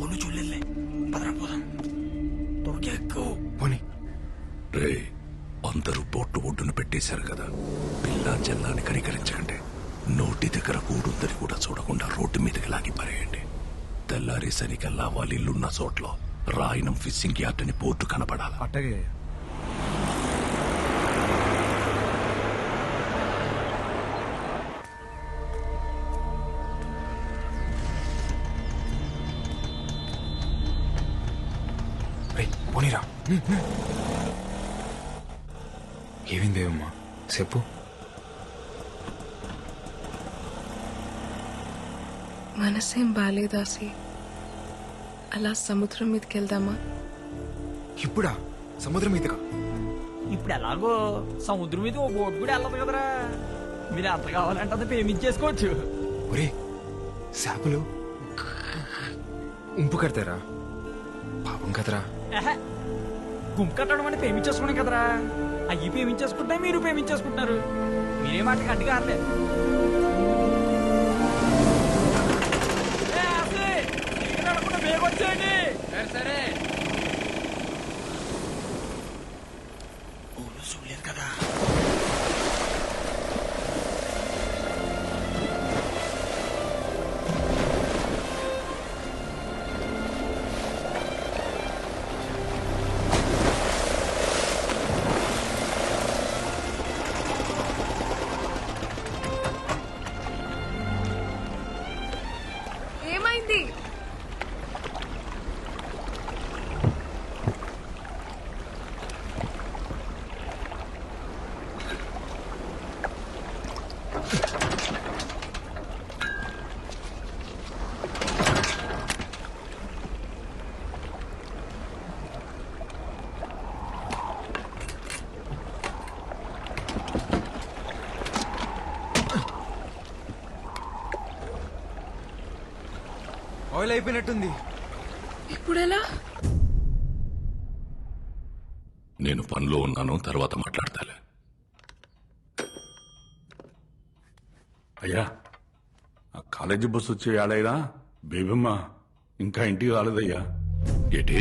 ఒళ్ళు చూడలే పదరా పోదాం త్వరగా ఎక్కువ పోనీ. రే అందరూ బొట్టు ఒడ్డున పెట్టేశారు కదా. పిల్ల చెల్లాని కనికరించకండి. నోటి దగ్గర కూడుందని కూడా చూడకుండా రోడ్డు మీదకి లాగి పరేయండి తెల్లారేసరికల్లా వాళ్ళ ఇల్లున్న చోట్ల రాయనం ఫిషింగ్ యార్డ్ అని బోర్డు కనపడాల? అట్టగే పోనీరా. ఏమైందేమమ్మా చెప్పు. మనసేం బాలేదాసి అలా సముద్రం మీదకి వెళ్దామా ఇప్పుడా? సముద్రం మీదగా ఇప్పుడు ఎలాగో సముద్రం మీద ఓ బోట్ కూడా వెళ్ళదు కదరా. మీరు ఎంత కావాలంటే అంత పేమెంట్ చేసుకోవచ్చు ఒరే చేపలు ఉంపు కడతారా? పాపం కదరా. ఎహె, గుంపు కట్టడం అంటే పేమెంట్ చేసుకున్నాం కదరా. అయ్యి పేమెంట్ చేసుకుంటే మీరు పేమెంట్ చేసుకుంటున్నారు మీరే మాట అడ్డు కారలేదు. సరే. ఆయిల్ అయిపోయినట్టుంది. ఇప్పుడు ఎలా నేను పనిలో ఉన్నాను తర్వాత మాట్లాడతాలే. అయ్యా ఆ కాలేజీ బస్సు వచ్చే ఏడైనా బేబమ్మ ఇంకా ఇంటికి రాలేదయ్యా. ఏంటి?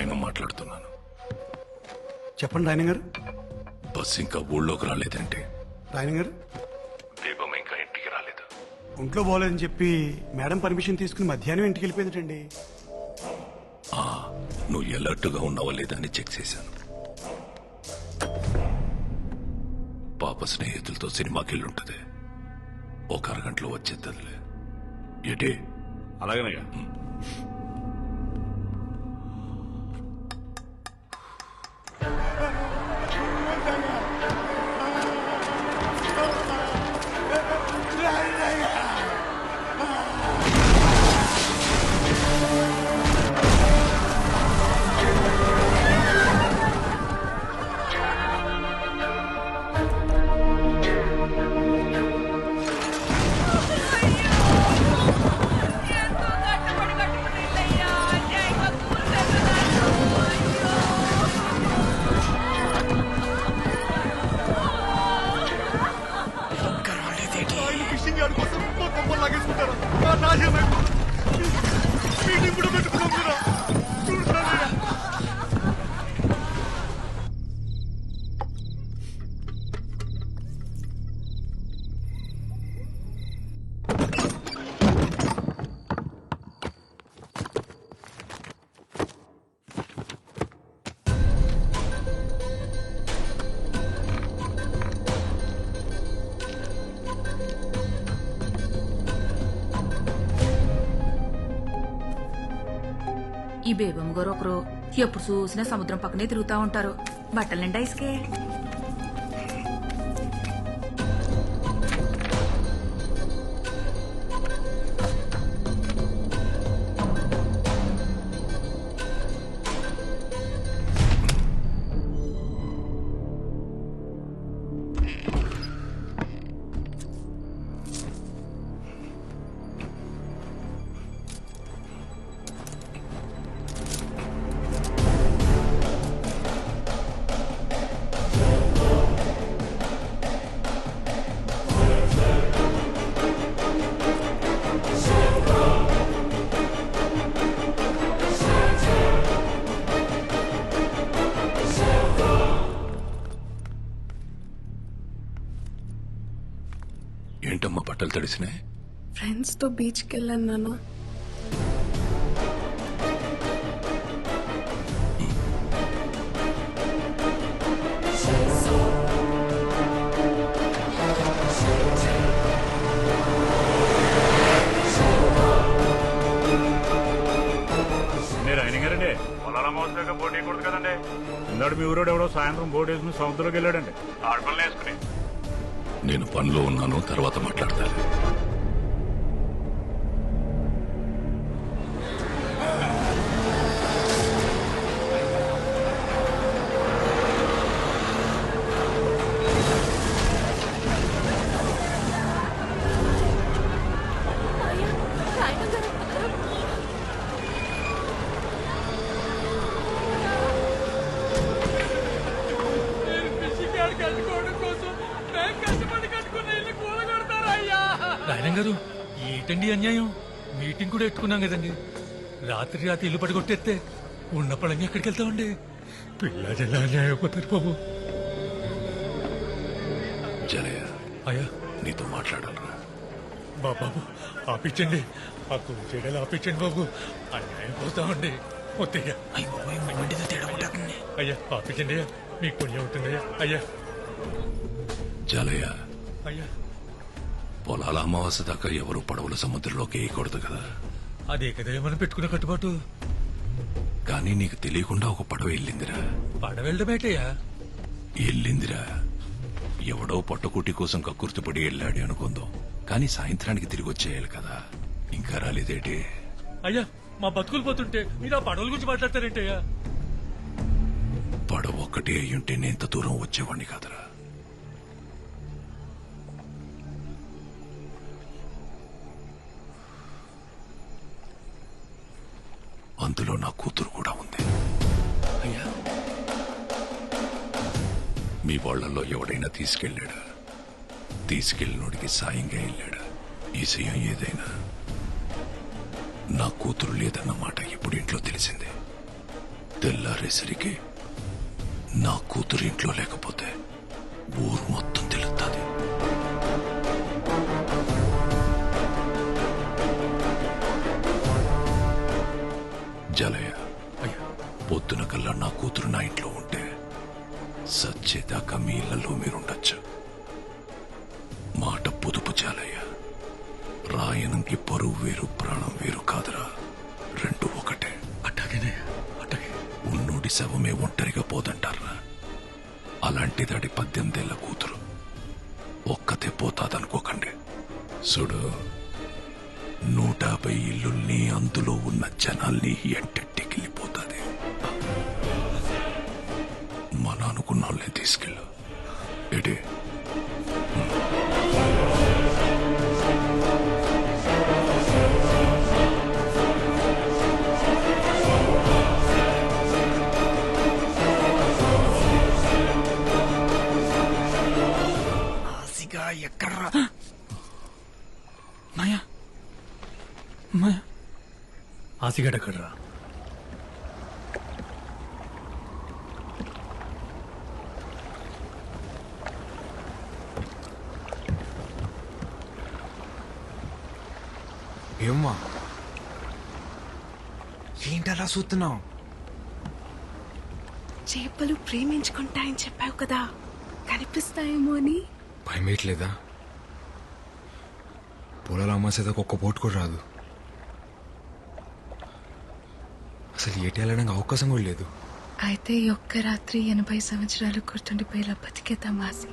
నేను రాయనం మాట్లాడుతున్నాను. చెప్పండి రాయన గారు. బస్ ఇంకా ఊళ్ళోకి రాలేదంటే. రాయన గారు. దీపం ఇంకా ఇంటికి రాలేదు. ఒంట్లో బాగోలేదని చెప్పి మేడం పర్మిషన్ తీసుకుని మధ్యాహ్నం ఇంటికి వెళ్ళిపోయిందటండి. నువ్వు ఎలర్ట్గా ఉన్నావా లేదా అని చెక్ చేశాను. పాప స్నేహితులతో సినిమాకి వెళ్ళుంటది. ఒక అరగంటలో వచ్చేద్దదిలే ఏంటి? అలాగనయ్యా. 아니야 말고. 미리 물어봐도 그런 거라 ఈ బేబమ్మ గారు ఒకరు. ఎప్పుడు చూసినా సముద్రం పక్కనే తిరుగుతా ఉంటారు. బట్టలు నిండా ఇసుకే. బట్టలు తడిసినాయి ఫ్రెండ్స్తో బీచ్కి వెళ్ళాను నాన్న. మీరు అయిన గారండి. పొలాల మోసగా బోట్ వేయకూడదు కదండి. ఇందాడు మీ ఊరోడు ఎవడో సాయంత్రం బోట్ వేసుకుని సముద్రంలోకి వెళ్ళాడండి. ఆడపల్లి వేసుకుని. నేను పనిలో ఉన్నాను తర్వాత మాట్లాడతాను. ఏంటండి అన్యాయం. మీటింగ్ కూడా ఎట్టుకున్నాం కదండి. రాత్రి రాత్రి ఇల్లు పడగొట్టేస్తే ఉన్న పడంగా ఎక్కడికి వెళ్తామండి? పిల్ల జల్ల అన్యాయం అయిపోతారు బాబు. జలయ అయ్యా. నీతో మాట్లాడాలరా? బా బాబు ఆపించండి. ఆ కూలి చేయడాలు ఆపించండి బాబు. అన్యాయం పోతామండి. వద్దయ్యా. అయ్యా ఆపించండి అయ్యా. మీకు పుణ్యం ఉంటుందయ్యా. అయ్యా. అయ్యా. పొలాల అమావాస్య దాకా ఎవరు పడవలు సముద్రంలోకి వేయకూడదు కదా. అదే కదా మనం పెట్టుకున్న కట్టుబాటు? కానీ నీకు తెలియకుండా ఒక పడవ వెళ్ళిందిరా. పడ వెళ్ళడమేటయ్యా వెళ్ళిందిరా. ఎవడో పట్టుకుటి కోసం కక్కుర్తిపడి వెళ్ళాడు అనుకుందాం. కానీ సాయంత్రానికి తిరిగి వచ్చేయాలి కదా. ఇంకా రాలేదేటి? అయ్యా మా బతుకులు పోతుంటే మీరు ఆ పడవల గురించి మాట్లాడతారేంటయ్యా? పడవ ఒక్కటే అయ్యుంటే నేను ఇంత దూరం వచ్చేవాడిని కాదురా. నా కూతురు కూడా ఉంది. అయ్యా. మీ వాళ్ళల్లో ఎవడైనా తీసుకెళ్ళాడా? తీసుకెళ్ళినోడికి సాయంగా వెళ్ళాడా? ఈ సయం ఏదైనా? నా కూతురు లేదన్న మాట ఇప్పుడు ఇంట్లో తెలిసింది. తెల్లారేసరికి నా కూతురు ఇంట్లో లేకపోతే ఊరు మొత్తం జలయ అయ్యా పొద్దున కల్లా నా కూతురు నా ఇంట్లో ఉంటే సచ్చేదాకా మీ ఇళ్ళలో మీరుండొచ్చు. మాట పొదుపు చాలయ్య రాయనంకి పరువు వేరు ప్రాణం వేరు కాదురా. రెండు ఒకటే. అట్టాగేనే అట్టాగే. ఉన్నోడి శవమే ఒంటరిగా పోదంటారా? అలాంటి దాడి పద్దెనిమిదేళ్ళ కూతురు. ఒక్కతే పోతాదనుకోకండి. చూడు నూట యాభై ఇల్లుల్ని అందులో ఉన్న జనాల్ని ఎంటెట్టికెళ్ళిపోతుంది మన అనుకున్న వాళ్ళని తీసుకెళ్ళు. ఆసిగా ఎక్కడ్రా? మాయా? మాయా ఆసిగడ్డ కడరా ఏమ్మా? ఏంటి అలా చూస్తున్నావు? చేపలు ప్రేమించుకుంటాయని చెప్పావు కదా. కనిపిస్తాయేమో అని. భయమేయట్లేదా? పొలాల అమ్మాసేదాకా ఒక్క పోటు కూడా రాదు. అసలు ఏటి వెళ్ళడానికి అవకాశం కూడా లేదు. అయితే ఈ ఒక్క రాత్రి ఎనభై సంవత్సరాలు గుర్తుండిపోయేలా బతికేద్దాం ఆసి.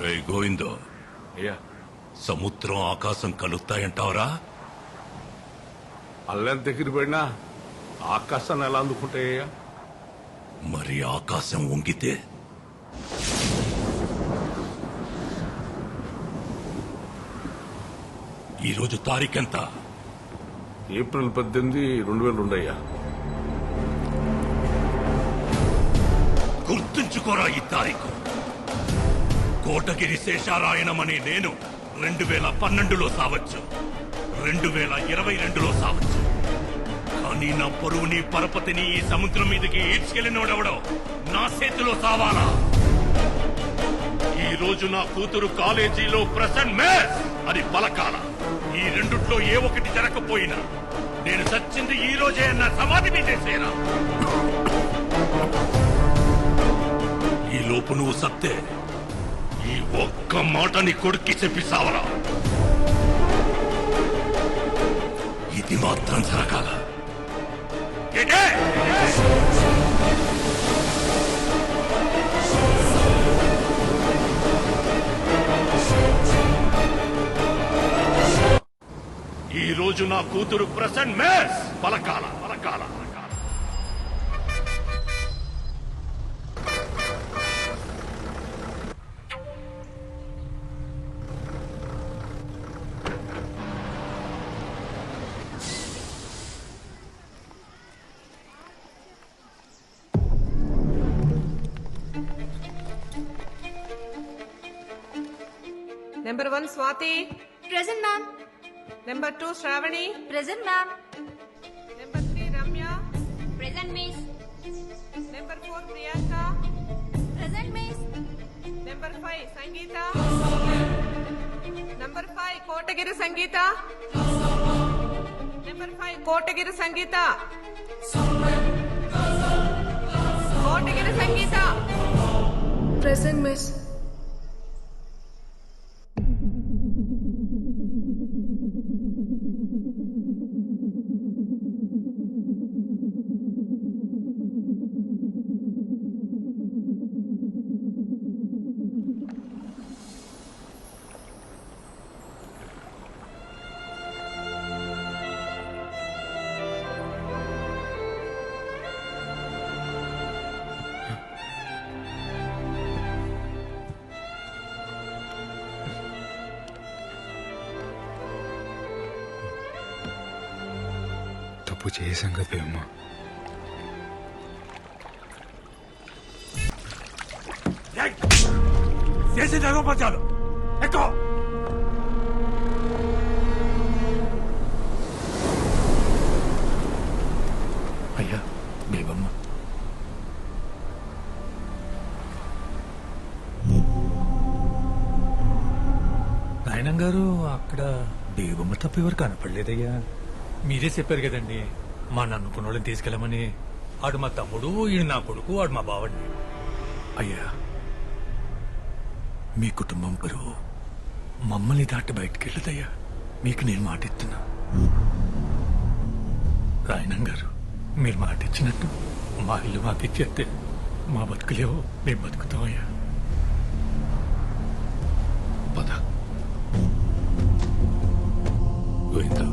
రే గోవిందో. అయ్యా. సముద్రం ఆకాశం కలుస్తాయంటావరా అల్లెంత దగ్గర పడినా ఆకాశాన్ని ఎలా అందుకుంటాయ్యా మరి ఆకాశం వంగితే? ఈరోజు తారీఖెంత? ఏప్రిల్ పద్దెనిమిది రెండు వేల రెండు అయ్యా గుర్తుంచుకోరా ఈ తారీఖు. కోటగిరి శేషారాయణమనే నేను రెండు వేల పన్నెండులో సావచ్చు. రెండు వేల ఇరవై రెండులో సావచ్చు. కానీ నా పరువుని పరపతిని ఈ సముద్రం మీదకి ఈడ్చుకెళ్ళినోడెవడో నా చేతిలో సావాలా ఈ రోజు నా కూతురు కాలేజీలో ప్రసన్ మేస్ అని పలకాల. ఈ రెండుట్లో ఏ ఒకటి జరగకపోయినా నేను సచ్చింది ఈ రోజే నా సమాధి మీదేసేనా ఈ లోపు నువ్వు సత్తే ఈ ఒక్క మాట నీ కొడుక్కి చెప్పి సావరా ఇది మాత్రం జరగాల. ఈ రోజు నా కూతురు ప్రెసెంట్ మేస్. పలకాల పలకాల. Number one Swathi present ma'am number two Sravani present ma'am number three Ramya present miss number four Priyanka present miss number five Sangeetha number five Kotagiri Sangeetha number five Kotagiri Sangeetha Kotagiri Sangeetha present miss తప్పు చేసాం కదా అమ్మ చేసి జగపచాలు ఎక్కువ అయ్యా బేబమ్మ నాయనం గారు అక్కడ బేబమ్మ తప్ప ఎవరు కనపడలేదయ్యా? మీరే చెప్పారు కదండి మా నన్నుకున్న వాళ్ళని తీసుకెళ్ళమని. ఆడు మా తమ్ముడు ఈడు నా కొడుకు ఆడు మా బావండి అయ్యా మీ కుటుంబం పరువు మమ్మల్ని దాటి బయటికి వెళ్ళదయ్యా. మీకు నేను మాటిస్తున్నా. రాయణం గారు మీరు మాట ఇచ్చినట్టు మా ఇల్లు మాకు ఇచ్చేస్తే మా బతుకులేవో మేము బతుకుతామయ్యా. పద. గోవిందా అయ్యా